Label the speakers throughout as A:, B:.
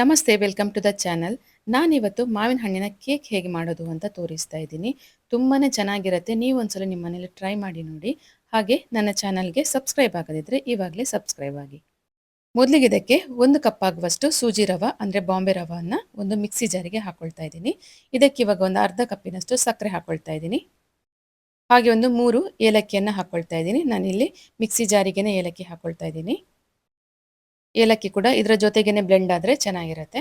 A: ನಮಸ್ತೆ, welcome to the channel. ನಾನಿವತ್ತು ಮಾವಿನ ಹಣ್ಣಿನ ಕೇಕ್ ಹೇಗೆ ಮಾಡೋದು ಅಂತ ತೋರಿಸ್ತಾ ಇದ್ದೀನಿ. ತುಂಬಾ ಚೆನ್ನಾಗಿರುತ್ತೆ. ನೀವು ಒಂದ್ಸಲ ನಿಮ್ಮ ಮನೇಲಿ ಟ್ರೈ ಮಾಡಿ ನೋಡಿ. ಹಾಗೆ ನನ್ನ ಚಾನಲ್ಗೆ ಸಬ್ಸ್ಕ್ರೈಬ್ ಆಗದಿದ್ದರೆ ಇವಾಗಲೇ ಸಬ್ಸ್ಕ್ರೈಬ್ ಆಗಿ. ಮೊದಲಿಗೆ ಇದಕ್ಕೆ ಒಂದು ಕಪ್ ಆಗುವಷ್ಟು ಸೂಜಿ ರವ, ಅಂದರೆ ಬಾಂಬೆ ರವನ್ನ ಒಂದು ಮಿಕ್ಸಿ ಜಾರಿಗೆ ಹಾಕ್ಕೊಳ್ತಾ ಇದ್ದೀನಿ. ಇದಕ್ಕೆ ಇವಾಗ ಒಂದು ಅರ್ಧ ಕಪ್ಪಿನಷ್ಟು ಸಕ್ಕರೆ ಹಾಕ್ಕೊಳ್ತಾ ಇದ್ದೀನಿ. ಹಾಗೆ ಒಂದು ಮೂರು ಏಲಕ್ಕಿಯನ್ನು ಹಾಕ್ಕೊಳ್ತಾ ಇದ್ದೀನಿ. ನಾನಿಲ್ಲಿ ಮಿಕ್ಸಿ ಜಾರಿಗೆನೇ ಏಲಕ್ಕಿ ಹಾಕ್ಕೊಳ್ತಾ ಇದ್ದೀನಿ. ಏಲಕ್ಕಿ ಕೂಡ ಇದರ ಜೊತೆಗೇನೆ ಬ್ಲೆಂಡ್ ಆದರೆ ಚೆನ್ನಾಗಿರುತ್ತೆ.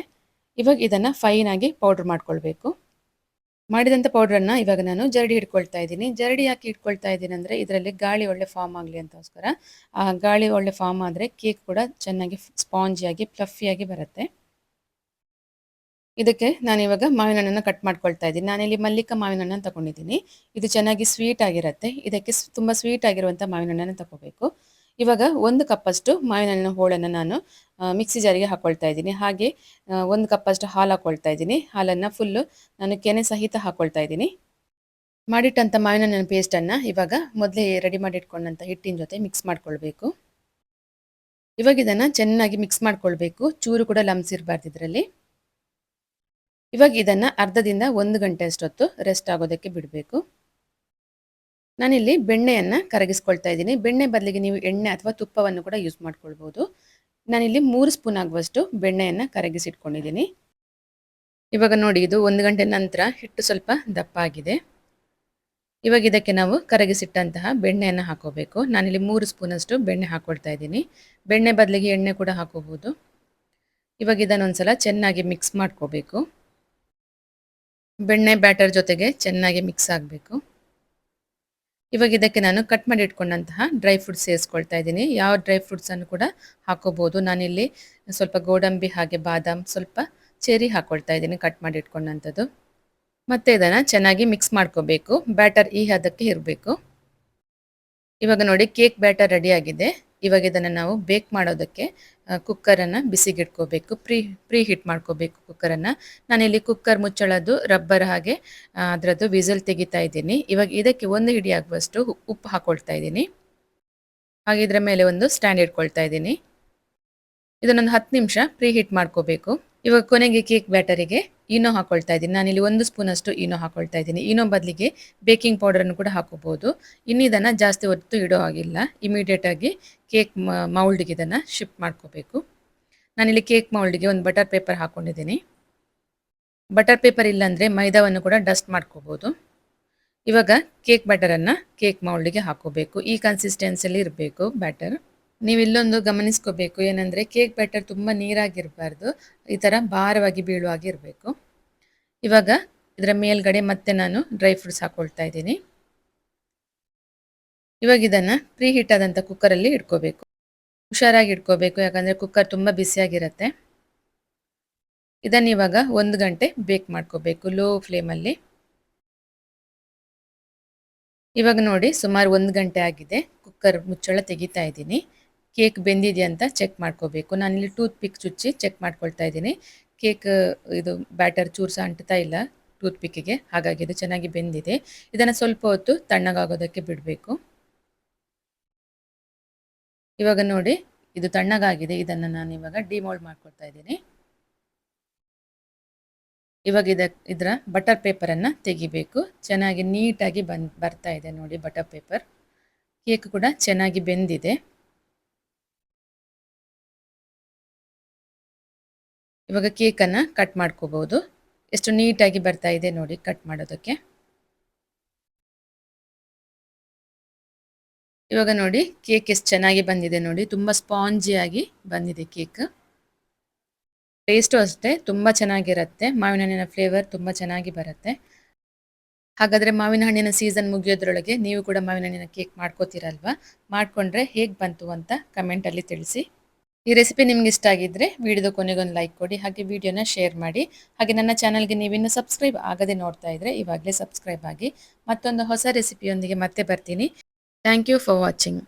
A: ಇವಾಗ ಇದನ್ನು ಫೈನ್ ಆಗಿ ಪೌಡ್ರ್ ಮಾಡ್ಕೊಳ್ಬೇಕು. ಮಾಡಿದಂಥ ಪೌಡ್ರನ್ನು ಇವಾಗ ನಾನು ಜರಡಿ ಇಟ್ಕೊಳ್ತಾ ಇದ್ದೀನಿ. ಜರಡಿ ಹಾಕಿ ಇಟ್ಕೊಳ್ತಾ ಇದ್ದೀನಿ ಅಂದರೆ ಇದರಲ್ಲಿ ಗಾಳಿ ಒಳ್ಳೆ ಫಾರ್ಮ್ ಆಗಲಿ ಅಂತೋಸ್ಕರ. ಆ ಗಾಳಿ ಒಳ್ಳೆ ಫಾರ್ಮ್ ಆದರೆ ಕೇಕ್ ಕೂಡ ಚೆನ್ನಾಗಿ ಸ್ಪಾಂಜಿಯಾಗಿ ಫ್ಲಫಿಯಾಗಿ ಬರುತ್ತೆ. ಇದಕ್ಕೆ ನಾನು ಇವಾಗ ಮಾವಿನ ಹಣ್ಣನ್ನು ಕಟ್ ಮಾಡ್ಕೊಳ್ತಾ ಇದ್ದೀನಿ. ನಾನಿಲ್ಲಿ ಮಲ್ಲಿಕ ಮಾವಿನ ಹಣ್ಣನ್ನು ತಗೊಂಡಿದ್ದೀನಿ. ಇದು ಚೆನ್ನಾಗಿ ಸ್ವೀಟ್ ಆಗಿರುತ್ತೆ. ಇದಕ್ಕೆ ತುಂಬ ಸ್ವೀಟ್ ಆಗಿರುವಂಥ ಮಾವಿನ ಹಣ್ಣನ್ನು ತಗೋಬೇಕು. ಇವಾಗ ಒಂದು ಕಪ್ಪಷ್ಟು ಮಾವಿನ ಹಣ್ಣಿನ ಹೋಳನ್ನು ನಾನು ಮಿಕ್ಸಿ ಜಾರಿಗೆ ಹಾಕೊಳ್ತಾ ಇದ್ದೀನಿ. ಹಾಗೆ ಒಂದು ಕಪ್ಪಷ್ಟು ಹಾಲು ಹಾಕೊಳ್ತಾ ಇದ್ದೀನಿ. ಹಾಲನ್ನು ಫುಲ್ಲು ನಾನು ಕೆನೆ ಸಹಿತ ಹಾಕೊಳ್ತಾ ಇದ್ದೀನಿ. ಮಾಡಿಟ್ಟಂಥ ಮಾವಿನ ಹಣ್ಣಿನ ಪೇಸ್ಟನ್ನು ಇವಾಗ ಮೊದಲೇ ರೆಡಿ ಮಾಡಿಟ್ಕೊಂಡಂಥ ಹಿಟ್ಟಿನ ಜೊತೆ ಮಿಕ್ಸ್ ಮಾಡ್ಕೊಳ್ಬೇಕು. ಇವಾಗ ಇದನ್ನು ಚೆನ್ನಾಗಿ ಮಿಕ್ಸ್ ಮಾಡ್ಕೊಳ್ಬೇಕು. ಚೂರು ಕೂಡ ಲಮ್ಸ್ ಇರಬಾರ್ದು ಇದರಲ್ಲಿ. ಇವಾಗ ಇದನ್ನು ಅರ್ಧದಿಂದ ಒಂದು ಗಂಟೆ ಅಷ್ಟೊತ್ತು ರೆಸ್ಟ್ ಆಗೋದಕ್ಕೆ ಬಿಡಬೇಕು. ನಾನಿಲ್ಲಿ ಬೆಣ್ಣೆಯನ್ನು ಕರಗಿಸ್ಕೊಳ್ತಾ ಇದ್ದೀನಿ. ಬೆಣ್ಣೆ ಬದಲಿಗೆ ನೀವು ಎಣ್ಣೆ ಅಥವಾ ತುಪ್ಪವನ್ನು ಕೂಡ ಯೂಸ್ ಮಾಡ್ಕೊಳ್ಬೋದು. ನಾನಿಲ್ಲಿ ಮೂರು ಸ್ಪೂನ್ ಆಗುವಷ್ಟು ಬೆಣ್ಣೆಯನ್ನು ಕರಗಿಸಿಟ್ಕೊಂಡಿದ್ದೀನಿ. ಇವಾಗ ನೋಡಿ, ಇದು ಒಂದು ಗಂಟೆ ನಂತರ ಹಿಟ್ಟು ಸ್ವಲ್ಪ ದಪ್ಪ ಆಗಿದೆ. ಇವಾಗ ಇದಕ್ಕೆ ನಾವು ಕರಗಿಸಿಟ್ಟಂತಹ ಬೆಣ್ಣೆಯನ್ನು ಹಾಕೋಬೇಕು. ನಾನಿಲ್ಲಿ ಮೂರು ಸ್ಪೂನಷ್ಟು ಬೆಣ್ಣೆ ಹಾಕ್ಕೊಳ್ತಾ ಇದ್ದೀನಿ. ಬೆಣ್ಣೆ ಬದಲಿಗೆ ಎಣ್ಣೆ ಕೂಡ ಹಾಕೋಬೋದು ಇವಾಗ ಇದನ್ನೊಂದ್ಸಲ ಚೆನ್ನಾಗಿ ಮಿಕ್ಸ್ ಮಾಡ್ಕೋಬೇಕು. ಬೆಣ್ಣೆ ಬ್ಯಾಟರ್ ಜೊತೆಗೆ ಚೆನ್ನಾಗಿ ಮಿಕ್ಸ್ ಆಗಬೇಕು. ಇವಾಗ ಇದಕ್ಕೆ ನಾನು ಕಟ್ ಮಾಡಿ ಇಟ್ಕೊಂಡಂತಹ ಡ್ರೈ ಫ್ರೂಟ್ಸ್ ಸೇರಿಸ್ಕೊಳ್ತಾ ಇದ್ದೀನಿ. ಯಾವ ಡ್ರೈ ಫ್ರೂಟ್ಸನ್ನು ಕೂಡ ಹಾಕೋಬೋದು. ನಾನಿಲ್ಲಿ ಸ್ವಲ್ಪ ಗೋಡಂಬಿ ಹಾಗೆ ಬಾದಾಮ್ ಸ್ವಲ್ಪ ಚೆರಿ ಹಾಕೊಳ್ತಾ ಇದ್ದೀನಿ ಕಟ್ ಮಾಡಿ ಇಟ್ಕೊಂಡಂಥದ್ದು. ಮತ್ತು ಇದನ್ನು ಚೆನ್ನಾಗಿ ಮಿಕ್ಸ್ ಮಾಡ್ಕೋಬೇಕು. ಬ್ಯಾಟರ್ ಈ ಹದಕ್ಕೆ ಇರಬೇಕು. ಇವಾಗ ನೋಡಿ ಕೇಕ್ ಬ್ಯಾಟರ್ ರೆಡಿ ಆಗಿದೆ. ಇವಾಗ ಇದನ್ನು ನಾವು ಬೇಕ್ ಮಾಡೋದಕ್ಕೆ ಕುಕ್ಕರನ್ನು ಬಿಸಿಗಿಟ್ಕೋಬೇಕು ಪ್ರೀ ಪ್ರೀ ಹೀಟ್ ಮಾಡ್ಕೋಬೇಕು ಕುಕ್ಕರನ್ನು ನಾನಿಲ್ಲಿ ಕುಕ್ಕರ್ ಮುಚ್ಚಳದ್ದು ರಬ್ಬರ್ ಹಾಗೆ ಅದರದ್ದು ವಿಸಲ್ ತೆಗಿತಾ ಇದ್ದೀನಿ. ಇವಾಗ ಇದಕ್ಕೆ ಒಂದು ಹಿಡಿ ಆಗುವಷ್ಟು ಉಪ್ಪು ಹಾಕ್ಕೊಳ್ತಾ ಇದ್ದೀನಿ. ಹಾಗೆ ಇದರ ಮೇಲೆ ಒಂದು ಸ್ಟ್ಯಾಂಡ್ ಇಟ್ಕೊಳ್ತಾ ಇದ್ದೀನಿ. ಇದನ್ನೊಂದು ಹತ್ತು ನಿಮಿಷ ಪ್ರೀ ಹೀಟ್ ಮಾಡ್ಕೋಬೇಕು. ಇವಾಗ ಕೊನೆಗೆ ಕೇಕ್ ಬ್ಯಾಟರಿಗೆ ಈನೋ ಹಾಕೊಳ್ತಾ ಇದ್ದೀನಿ. ನಾನಿಲ್ಲಿ ಒಂದು ಸ್ಪೂನ್ ಅಷ್ಟು ಈನೋ ಹಾಕೊಳ್ತಾ ಇದ್ದೀನಿ. ಈನೋ ಬದಲಿಗೆ ಬೇಕಿಂಗ್ ಪೌಡರನ್ನು ಕೂಡ ಹಾಕೋಬಹುದು ಇನ್ನು ಇದನ್ನು ಜಾಸ್ತಿ ಹೊತ್ತು ಇಡೋ ಹಾಗಿಲ್ಲ. ಇಮಿಡಿಯೇಟ್ ಆಗಿ ಕೇಕ್ ಮೌಲ್ಡ್ಗೆ ಇದನ್ನು ಶಿಫ್ಟ್ ಮಾಡ್ಕೋಬೇಕು. ನಾನಿಲ್ಲಿ ಕೇಕ್ ಮೌಲ್ಡ್ಗೆ ಒಂದು ಬಟರ್ ಪೇಪರ್ ಹಾಕೊಂಡಿದ್ದೀನಿ. ಬಟರ್ ಪೇಪರ್ ಇಲ್ಲಾಂದರೆ ಮೈದಾವನ್ನು ಕೂಡ ಡಸ್ಟ್ ಮಾಡ್ಕೋಬೋದು. ಇವಾಗ ಕೇಕ್ ಬ್ಯಾಟರನ್ನು ಕೇಕ್ ಮೌಲ್ಡ್ಗೆ ಹಾಕೋಬೇಕು. ಈ ಕನ್ಸಿಸ್ಟೆನ್ಸಿಯಲ್ಲಿ ಇರಬೇಕು ಬ್ಯಾಟರ್ ನೀವು ಇಲ್ಲೊಂದು ಗಮನಿಸ್ಕೋಬೇಕು. ಏನಂದರೆ ಕೇಕ್ ಬ್ಯಾಟರ್ ತುಂಬ ನೀರಾಗಿರಬಾರ್ದು. ಈ ಥರ ಭಾರವಾಗಿ ಬೀಳುವಾಗಿ ಇರಬೇಕು. ಇವಾಗ ಇದರ ಮೇಲ್ಗಡೆ ಮತ್ತೆ ನಾನು ಡ್ರೈ ಫ್ರೂಟ್ಸ್ ಹಾಕೊಳ್ತಾ ಇದ್ದೀನಿ. ಇವಾಗ ಇದನ್ನು ಪ್ರೀ ಹೀಟ್ ಆದಂಥ ಕುಕ್ಕರಲ್ಲಿ ಇಟ್ಕೋಬೇಕು. ಹುಷಾರಾಗಿ ಇಟ್ಕೋಬೇಕು, ಯಾಕಂದರೆ ಕುಕ್ಕರ್ ತುಂಬ ಬಿಸಿಯಾಗಿರುತ್ತೆ ಇದನ್ನು ಇವಾಗ ಒಂದು ಗಂಟೆ ಬೇಕ್ ಮಾಡ್ಕೋಬೇಕು ಲೋ ಫ್ಲೇಮಲ್ಲಿ ಇವಾಗ ನೋಡಿ ಸುಮಾರು ಒಂದು ಗಂಟೆ ಆಗಿದೆ ಕುಕ್ಕರ್ ಮುಚ್ಚಳ ತೆಗಿತಾ ಇದ್ದೀನಿ. ಕೇಕ್ ಬೆಂದಿದೆ ಅಂತ ಚೆಕ್ ಮಾಡ್ಕೋಬೇಕು. ನಾನಿಲ್ಲಿ ಟೂತ್ ಪಿಕ್ ಚುಚ್ಚಿ ಚೆಕ್ ಮಾಡ್ಕೊಳ್ತಾ ಇದ್ದೀನಿ. ಕೇಕ್, ಇದು ಬ್ಯಾಟರ್ ಚೂರ್ಸ ಅಂಟ್ತಾ ಇಲ್ಲ ಟೂತ್ ಪಿಕ್ಕಿಗೆ ಹಾಗಾಗಿ ಇದು ಚೆನ್ನಾಗಿ ಬೆಂದಿದೆ. ಇದನ್ನು ಸ್ವಲ್ಪ ಹೊತ್ತು ತಣ್ಣಗಾಗೋದಕ್ಕೆ ಬಿಡಬೇಕು. ಇವಾಗ ನೋಡಿ, ಇದು ತಣ್ಣಗಾಗಿದೆ. ಇದನ್ನು ನಾನು ಇವಾಗ ಡಿಮೋಲ್ಡ್ ಮಾಡ್ಕೊಳ್ತಾ ಇದ್ದೀನಿ. ಇವಾಗ ಇದ, ಇದರ ಬಟರ್ ಪೇಪರನ್ನು ತೆಗಿಬೇಕು. ಚೆನ್ನಾಗಿ ನೀಟಾಗಿ ಬಂದು, ಬರ್ತಾ ಇದೆ ನೋಡಿ ಬಟರ್ ಪೇಪರ್. ಕೇಕ್ ಕೂಡ ಚೆನ್ನಾಗಿ ಬೆಂದಿದೆ. ಇವಾಗ ಕೇಕನ್ನು ಕಟ್ ಮಾಡ್ಕೋಬೋದು ಎಷ್ಟು ನೀಟಾಗಿ ಬರ್ತಾ ಇದೆ ನೋಡಿ ಕಟ್ ಮಾಡೋದಕ್ಕೆ. ಇವಾಗ ನೋಡಿ ಕೇಕ್ ಎಷ್ಟು ಚೆನ್ನಾಗಿ ಬಂದಿದೆ ನೋಡಿ. ತುಂಬ ಸ್ಪಾಂಜಿಯಾಗಿ ಬಂದಿದೆ ಕೇಕ್. ಟೇಸ್ಟು ಅಷ್ಟೇ, ತುಂಬ ಚೆನ್ನಾಗಿರುತ್ತೆ. ಮಾವಿನ ಹಣ್ಣಿನ ಫ್ಲೇವರ್ ತುಂಬ ಚೆನ್ನಾಗಿ ಬರುತ್ತೆ. ಹಾಗಾದರೆ ಮಾವಿನ ಹಣ್ಣಿನ ಸೀಸನ್ ಮುಗಿಯೋದ್ರೊಳಗೆ ನೀವು ಕೂಡ ಮಾವಿನ ಹಣ್ಣಿನ ಕೇಕ್ ಮಾಡ್ಕೋತೀರಲ್ವಾ? ಮಾಡಿಕೊಂಡ್ರೆ ಹೇಗೆ ಬಂತು ಅಂತ ಕಮೆಂಟಲ್ಲಿ ತಿಳಿಸಿ. ಈ ರೆಸಿಪಿ ನಿಮ್ಗೆ ಇಷ್ಟ ಆಗಿದ್ರೆ ವಿಡಿಯೋದ ಕೊನೆಗೊಂದು ಲೈಕ್ ಕೊಡಿ, ಹಾಗೆ ವಿಡಿಯೋನ ಶೇರ್ ಮಾಡಿ. ಹಾಗೆ ನನ್ನ ಚಾನಲ್ಗೆ ನೀವಿನ್ನು ಸಬ್ಸ್ಕ್ರೈಬ್ ಆಗದೆ ನೋಡ್ತಾ ಇದ್ರೆ ಇವಾಗಲೇ ಸಬ್ಸ್ಕ್ರೈಬ್ ಆಗಿ ಮತ್ತೊಂದು ಹೊಸ ರೆಸಿಪಿಯೊಂದಿಗೆ ಮತ್ತೆ ಬರ್ತೀನಿ. Thank you for watching